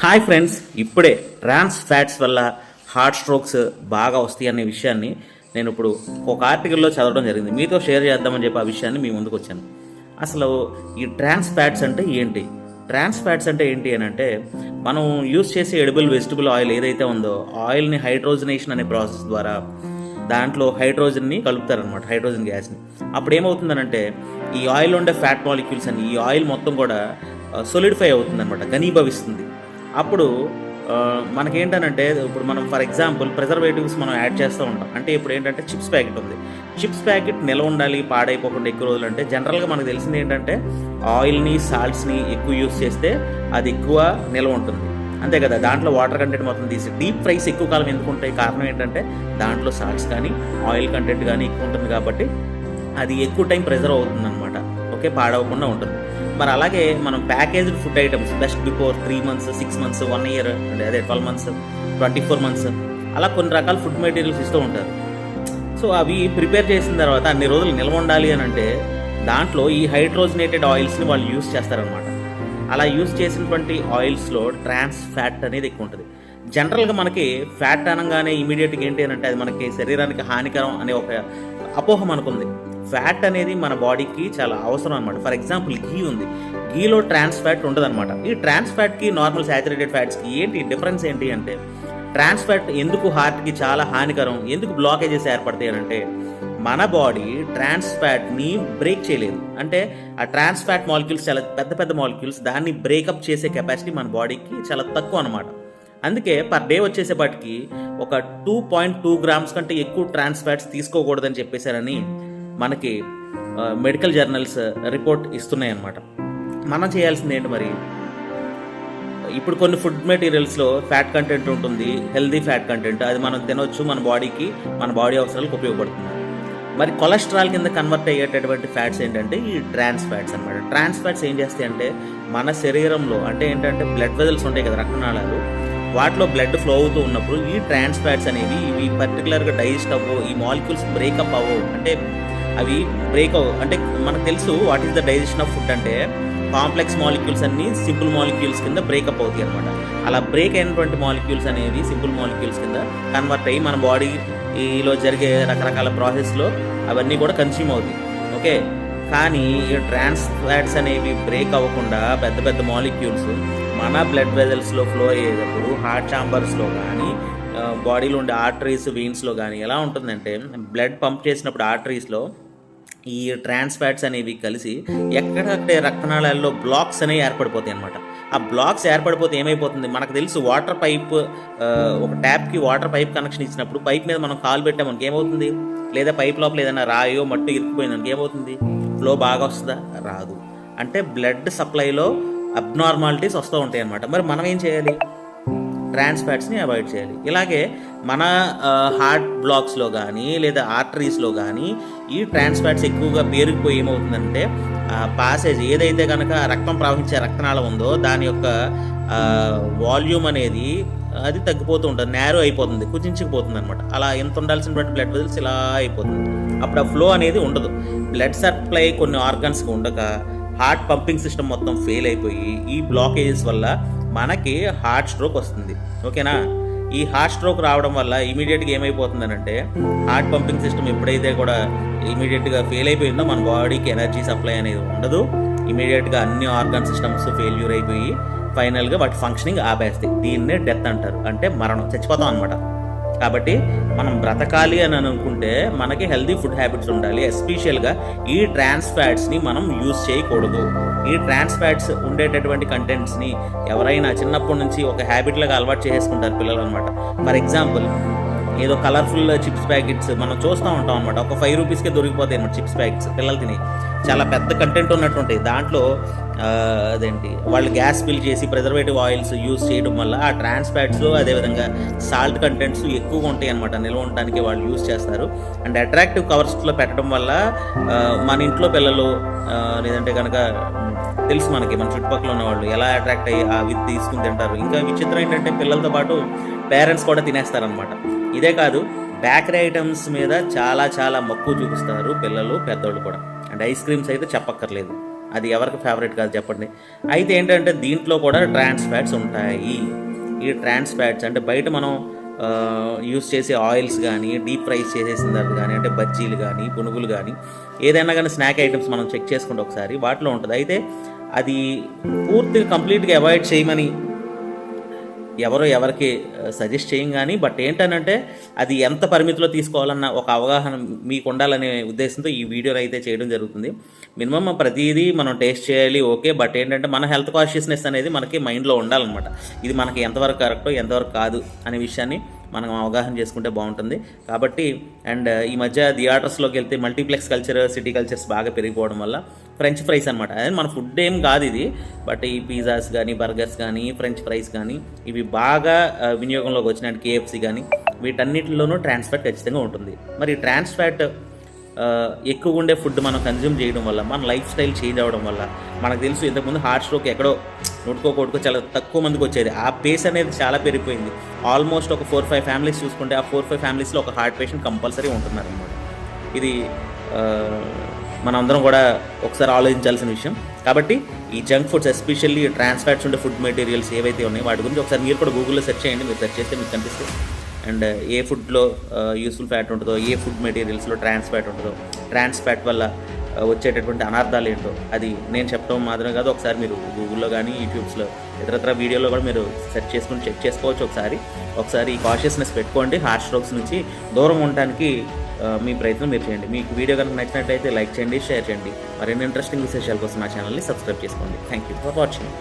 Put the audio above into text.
Hi friends ఇప్పుడే trans fats వల్ల heart strokes బాగా వస్తాయి అనే విషయాన్ని నేను ఇప్పుడు ఒక ఆర్టికల్లో చదవడం జరిగింది. మీతో షేర్ చేద్దామని చెప్పి ఆ విషయాన్ని మీ ముందుకు వచ్చాను. అసలు ఈ ట్రాన్స్ ఫ్యాట్స్ అంటే ఏంటి? ట్రాన్స్ ఫ్యాట్స్ అంటే ఏంటి అని అంటే మనం యూస్ చేసే ఎడిబుల్ వెజిటబుల్ ఆయిల్ ఏదైతే ఉందో ఆయిల్ని హైడ్రోజనేషన్ అనే ప్రాసెస్ ద్వారా దాంట్లో హైడ్రోజన్ని కలుపుతారనమాట హైడ్రోజన్ గ్యాస్ని. అప్పుడు ఏమవుతుందనంటే ఈ ఆయిల్ ఉండే ఫ్యాట్ మాలిక్యూల్స్ అని ఈ ఆయిల్ మొత్తం కూడా సొలిడిఫై అవుతుందనమాట ఘనీభవిస్తుంది. అప్పుడు మనకేంటనంటే ఇప్పుడు మనం ఫర్ ఎగ్జాంపుల్ ప్రిజర్వేటివ్స్ మనం యాడ్ చేస్తూ ఉంటాం. అంటే ఇప్పుడు ఏంటంటే చిప్స్ ప్యాకెట్ ఉంది. చిప్స్ ప్యాకెట్ నిల్వ ఉండాలి పాడైపోకుండా ఎక్కువ రోజులు అంటే జనరల్గా మనకు తెలిసింది ఏంటంటే ఆయిల్ని సాల్ట్స్ని ఎక్కువ యూస్ చేస్తే అది ఎక్కువ నిల్వ ఉంటుంది. అంతే కదా? దాంట్లో వాటర్ కంటెంట్ మొత్తం తీసి డీప్ ఫ్రైస్ ఎక్కువ కాలం ఎందుకు ఉంటాయి? కారణం ఏంటంటే దాంట్లో సాల్ట్స్ కానీ ఆయిల్ కంటెంట్ కానీ ఎక్కువ ఉంటుంది కాబట్టి అది ఎక్కువ టైం ప్రెజర్వ్ అవుతుంది అనమాట ఓకే? పాడవకుండా ఉంటుంది. మరి అలాగే మనం packaged food items best before three months six months one year అంటే అదే twelve months twenty four months అలా కొన్ని రకాల ఫుడ్ మెటీరియల్స్ ఇస్తూ ఉంటారు. సో అవి ప్రిపేర్ చేసిన తర్వాత అన్ని రోజులు నిల్వ ఉండాలి అని అంటే దాంట్లో ఈ హైడ్రోజనేటెడ్ ఆయిల్స్ని వాళ్ళు యూస్ చేస్తారనమాట అలా యూస్ చేసినటువంటి ఆయిల్స్లో ట్రాన్స్ ఫ్యాట్ అనేది ఎక్కువ ఉంటుంది. జనరల్గా మనకి ఫ్యాట్ అనగానే ఇమీడియట్గా ఏంటి అని అంటే అది మనకి శరీరానికి హానికరం అనే ఒక అపోహ మనకుంది ఫ్యాట్ అనేది మన బాడీకి చాలా అవసరం అనమాట ఫర్ ఎగ్జాంపుల్ ఘీ ఉంది. ఘీలో ట్రాన్స్ ఫ్యాట్ ఉండదన్నమాట. ఈ ట్రాన్స్ ఫ్యాట్కి నార్మల్ సాచురేటెడ్ ఫ్యాట్స్కి ఏంటి డిఫరెన్స్ ఏంటి అంటే ట్రాన్స్ ఫ్యాట్ ఎందుకు హార్ట్కి చాలా హానికరం ఎందుకు బ్లాకేజెస్ ఏర్పడతాయి అంటే మన బాడీ ట్రాన్స్ ఫ్యాట్ని బ్రేక్ చేయలేదు. అంటే ఆ ట్రాన్స్ ఫ్యాట్ మాలిక్యూల్స్ చాలా పెద్ద పెద్ద మాలిక్యూల్స్ దాన్ని బ్రేకప్ చేసే కెపాసిటీ మన బాడీకి చాలా తక్కువ అనమాట అందుకే పర్ డే వచ్చేసేపటికి ఒక టూ పాయింట్ టూ గ్రామ్స్ కంటే ఎక్కువ ట్రాన్స్ ఫ్యాట్స్ తీసుకోకూడదని చెప్పేశారని మనకి మెడికల్ జర్నల్స్ రిపోర్ట్ ఇస్తున్నాయి అన్నమాట మనం చేయాల్సింది ఏంటి మరి? ఇప్పుడు కొన్ని ఫుడ్ మెటీరియల్స్లో ఫ్యాట్ కంటెంట్ ఉంటుంది హెల్దీ ఫ్యాట్ కంటెంట్ అది మనం తినొచ్చు మన బాడీకి మన బాడీ అవసరాలకు ఉపయోగపడుతుంది. మరి కొలెస్ట్రాల్ కింద కన్వర్ట్ అయ్యేటటువంటి ఫ్యాట్స్ ఏంటంటే ఈ ట్రాన్స్ ఫ్యాట్స్ అనమాట ట్రాన్స్ ఫ్యాట్స్ ఏం చేస్తాయి అంటే మన శరీరంలో అంటే ఏంటంటే బ్లడ్ వెజల్స్ ఉంటాయి కదా రక్తనాళాలు వాటిలో బ్లడ్ ఫ్లో అవుతూ ఉన్నప్పుడు ఈ ట్రాన్స్ ఫ్యాట్స్ అనేవి ఇవి పర్టికులర్గా డైజెస్ట్ అవ్వవు ఈ మాలిక్యూల్స్ బ్రేకప్ అవ్వవు. అంటే అవి బ్రేక్ అవ్వవు అంటే మనకు తెలుసు what is the digestion of food అంటే కాంప్లెక్స్ మాలిక్యూల్స్ అన్ని సింపుల్ మాలిక్యూల్స్ కింద బ్రేకప్ అవుతాయి అనమాట అలా బ్రేక్ అయినటువంటి మాలిక్యూల్స్ అనేవి సింపుల్ మాలిక్యూల్స్ కింద కన్వర్ట్ అయ్యి మన బాడీలో జరిగే రకరకాల ప్రాసెస్లో అవన్నీ కూడా కన్స్యూమ్ అవుతాయి. ఓకే కానీ ఈ ట్రాన్స్ ఫ్యాట్స్ అనేవి బ్రేక్ అవ్వకుండా పెద్ద పెద్ద మాలిక్యూల్స్ మన బ్లడ్ వెజల్స్లో ఫ్లో అయ్యేటప్పుడు హార్ట్ ఛాంబర్స్లో కానీ బాడీలో ఉండే ఆర్టరీస్ వెయిన్స్లో కానీ ఎలా ఉంటుందంటే బ్లడ్ పంప్ చేసినప్పుడు ఆర్టరీస్లో ఈ ట్రాన్స్ ఫ్యాట్స్ అనేవి కలిసి ఎక్కడక్కడే రక్తనాళాల్లో బ్లాక్స్ అనేవి ఏర్పడిపోతాయి అనమాట ఆ బ్లాక్స్ ఏర్పడిపోతే ఏమైపోతుంది? మనకు తెలుసు వాటర్ పైప్ ఒక ట్యాప్కి వాటర్ పైప్ కనెక్షన్ ఇచ్చినప్పుడు పైప్ మీద మనం కాలు పెట్టామనుకో ఏమవుతుంది? లేదా పైప్ లోపల ఏదైనా రాయో మట్టు ఇరుక్కుపోయిందనుకో ఏమవుతుంది? ఫ్లో బాగా వస్తుందా? రాదు. అంటే బ్లడ్ సప్లైలో అబ్నార్మాలిటీస్ వస్తూ ఉంటాయి అనమాట మరి మనం ఏం చేయాలి? ట్రాన్స్ ఫ్యాట్స్ని అవాయిడ్ చేయాలి. ఇలాగే మన హార్ట్ బ్లాక్స్లో కానీ లేదా ఆర్టరీస్లో కానీ ఈ ట్రాన్స్ ఫ్యాట్స్ ఎక్కువగా పేరుకుపోయి ఏమవుతుందంటే పాసేజ్ ఏదైతే కనుక రక్తం ప్రవహించే రక్తనాళం ఉందో దాని యొక్క వాల్యూమ్ అనేది అది తగ్గిపోతూ ఉంటుంది. నేరో అయిపోతుంది. కుచించుకుపోతుంది అనమాట అలా ఎంత ఉండాల్సినటువంటి బ్లడ్ వెజల్స్ ఇలా అయిపోతుంది. అప్పుడు ఆ ఫ్లో అనేది ఉండదు. బ్లడ్ సప్లై కొన్ని ఆర్గన్స్కి ఉండక హార్ట్ పంపింగ్ సిస్టమ్ మొత్తం ఫెయిల్ అయిపోయి ఈ బ్లాకేజెస్ వల్ల మనకి హార్ట్ స్ట్రోక్ వస్తుంది. ఓకేనా? ఈ హార్ట్ స్ట్రోక్ రావడం వల్ల ఇమీడియట్గా ఏమైపోతుందనంటే హార్ట్ పంపింగ్ సిస్టమ్ ఎప్పుడైతే కూడా ఇమీడియట్గా ఫెయిల్ అయిపోయిందో మన బాడీకి ఎనర్జీ సప్లై అనేది ఉండదు. ఇమీడియట్గా అన్ని ఆర్గన్ సిస్టమ్స్ ఫెయిల్యూర్ అయిపోయి ఫైనల్గా వాటి ఫంక్షనింగ్ ఆపేస్తాయి. దీన్నే డెత్ అంటారు. అంటే మరణం చచ్చిపోతాం అనమాట కాబట్టి మనం బ్రతకాలి అని అనుకుంటే మనకి హెల్దీ ఫుడ్ హ్యాబిట్స్ ఉండాలి. ఎస్పెషల్గా ఈ ట్రాన్స్ ఫ్యాట్స్ని మనం యూజ్ చేయకూడదు. ఈ ట్రాన్స్ ఫ్యాట్స్ ఉండేటటువంటి కంటెంట్స్ని ఎవరైనా చిన్నప్పటి నుంచి ఒక హ్యాబిట్లాగా అలవాటు చేసుకుంటారు పిల్లలు అనమాట ఫర్ ఎగ్జాంపుల్ ఏదో కలర్ఫుల్ చిప్స్ ప్యాకెట్స్ మనం చూస్తూ ఉంటాం అనమాట ఒక ఫైవ్ రూపీస్కే దొరికిపోతాయి అనమాట చిప్స్ ప్యాకెట్స్ పిల్లలు తిని. చాలా పెద్ద కంటెంట్ ఉన్నటువంటి దాంట్లో అదేంటి వాళ్ళు గ్యాస్ ఫిల్ చేసి ప్రిజర్వేటివ్ ఆయిల్స్ యూస్ చేయడం వల్ల ఆ ట్రాన్స్ ఫ్యాట్స్ అదేవిధంగా సాల్ట్ కంటెంట్స్ ఎక్కువగా ఉంటాయి అనమాట నిల్వ ఉండడానికి వాళ్ళు యూజ్ చేస్తారు. అండ్ అట్రాక్టివ్ కవర్స్లో పెట్టడం వల్ల మన ఇంట్లో పిల్లలు లేదంటే కనుక తెలుసు మనకి మన చుట్టుపక్కల ఉన్న వాళ్ళు ఎలా అట్రాక్ట్ అయ్యి ఆ విత్ తీసుకుని తింటారు. ఇంకా విచిత్రం ఏంటంటే పిల్లలతో పాటు పేరెంట్స్ కూడా తినేస్తారనమాట ఇదే కాదు బేకరీ ఐటమ్స్ మీద చాలా చాలా మక్కువ చూపిస్తారు పిల్లలు పెద్దోళ్ళు కూడా. అండ్ ఐస్ క్రీమ్స్ అయితే చెప్పక్కర్లేదు. అది ఎవరికి ఫేవరెట్ కాదు చెప్పండి. అయితే ఏంటంటే దీంట్లో కూడా ట్రాన్స్ ఫ్యాట్స్ ఉంటాయి. ఈ ట్రాన్స్ ఫ్యాట్స్ అంటే బయట మనం యూస్ చేసే ఆయిల్స్ కానీ డీప్ ఫ్రైస్ చేసేసిన తర్వాత కానీ అంటే బజ్జీలు కానీ పునుగులు కానీ ఏదైనా కానీ స్నాక్ ఐటమ్స్ మనం చెక్ చేసుకుంటే ఒకసారి వాటిలో ఉంటుంది. అయితే అది పూర్తిగా కంప్లీట్గా అవాయిడ్ చేయమని ఎవరో ఎవరికి సజెస్ట్ చేయం కానీ బట్ ఏంటనంటే అది ఎంత పరిమితిలో తీసుకోవాలన్న ఒక అవగాహన మీకు ఉండాలనే ఉద్దేశంతో ఈ వీడియోలు అయితే చేయడం జరుగుతుంది. మినిమం ప్రతిదీ మనం టేస్ట్ చేయాలి ఓకే బట్ ఏంటంటే మన హెల్త్ కాన్షియస్నెస్ అనేది మనకి మైండ్లో ఉండాలన్నమాట. ఇది మనకి ఎంతవరకు కరెక్టో ఎంతవరకు కాదు అనే విషయాన్ని మనం అవగాహన చేసుకుంటే బాగుంటుంది. కాబట్టి అండ్ ఈ మధ్య థియేటర్స్లోకి వెళ్తే మల్టీప్లెక్స్ కల్చర్ సిటీ కల్చర్స్ బాగా పెరిగిపోవడం వల్ల ఫ్రెంచ్ ఫ్రైస్ అనమాట అదే మన ఫుడ్ ఏం కాదు ఇది. బట్ ఈ పిజ్జాస్ కానీ బర్గర్స్ కానీ ఫ్రెంచ్ ఫ్రైస్ కానీ ఇవి బాగా వినియోగంలోకి వచ్చినట్టు కేఎఫ్సి కానీ వీటన్నిటిలోనూ ట్రాన్స్ ఫ్యాట్ ఖచ్చితంగా ఉంటుంది. మరి ట్రాన్స్ ఫ్యాట్ ఎక్కువ ఉండే ఫుడ్ మనం కన్జ్యూమ్ చేయడం వల్ల మన లైఫ్ స్టైల్ చేంజ్ అవ్వడం వల్ల మనకు తెలుసు ఇంతకుముందు హార్ట్ స్ట్రోక్ ఎక్కడో నోటుకో కొట్టుకో చాలా తక్కువ మందికి వచ్చేది. ఆ పేస్ అనేది చాలా పెరిగిపోయింది. ఆల్మోస్ట్ ఒక ఫోర్ ఫైవ్ ఫ్యామిలీస్ చూసుకుంటే ఆ ఫోర్ ఫైవ్ ఫ్యామిలీస్లో ఒక హార్ట్ పేషెంట్ కంపల్సరీ ఉంటున్నారు అనమాట ఇది మనందరం కూడా ఒకసారి ఆలోచించాల్సిన విషయం. కాబట్టి ఈ junk foods especially trans fats ఉండే ఫుడ్ మెటీరియల్స్ ఏవైతే ఉన్నాయో వాటి గురించి ఒకసారి మీరు కూడా గూగుల్లో సెర్చ్ చేయండి. మీరు సెర్చ్ చేస్తే మీకు కనిపిస్తుంది అండ్ ఏ ఫుడ్లో యూస్ఫుల్ ఫ్యాట్ ఉంటుందో ఏ ఫుడ్ మెటీరియల్స్లో ట్రాన్స్ ఫ్యాట్ ఉంటుందో ట్రాన్స్ ఫ్యాట్ వల్ల వచ్చేటటువంటి అనర్థాలు ఏంటో అది నేను చెప్పడం మాత్రమే కాదు ఒకసారి మీరు గూగుల్లో కానీ యూట్యూబ్స్లో ఇతరత్ర వీడియోలో కూడా మీరు సెర్చ్ చేసుకుని చెక్ చేసుకోవచ్చు ఒకసారి. ఒకసారి కాషియస్నెస్ పెట్టుకోండి హార్ట్ స్ట్రోక్స్ నుంచి దూరం ఉండడానికి మీ ప్రయత్నం మీరు చేయండి. మీకు వీడియో కనుక నచ్చినట్లయితే లైక్ చేయండి షేర్ చేయండి. మరిన్ని ఇంట్రెస్టింగ్ విశేషాల కోసం నా ఛానల్ని సబ్స్క్రైబ్ చేసుకోండి. Thank you for watching